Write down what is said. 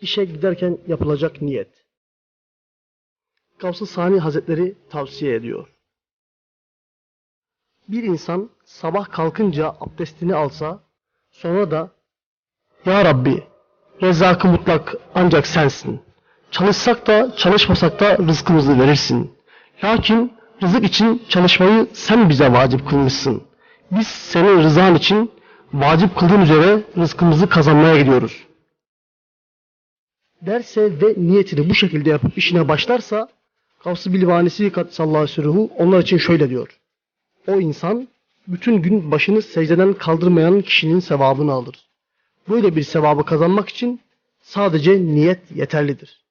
İşe giderken yapılacak niyet. Gavs-ı Sani Hazretleri tavsiye ediyor. Bir insan sabah kalkınca abdestini alsa, sonra da Ya Rabbi, Rezzak-ı mutlak ancak sensin. Çalışsak da çalışmasak da rızkımızı verirsin. Lakin rızık için çalışmayı sen bize vacip kılmışsın. Biz senin rızan için vacip kıldığın üzere rızkımızı kazanmaya gidiyoruz. Derse ve niyetini bu şekilde yapıp işine başlarsa Gavs-ı Bilvanisi sallallahu sellem onlar için şöyle diyor. O insan bütün gün başını secdeden kaldırmayan kişinin sevabını alır. Böyle bir sevabı kazanmak için sadece niyet yeterlidir.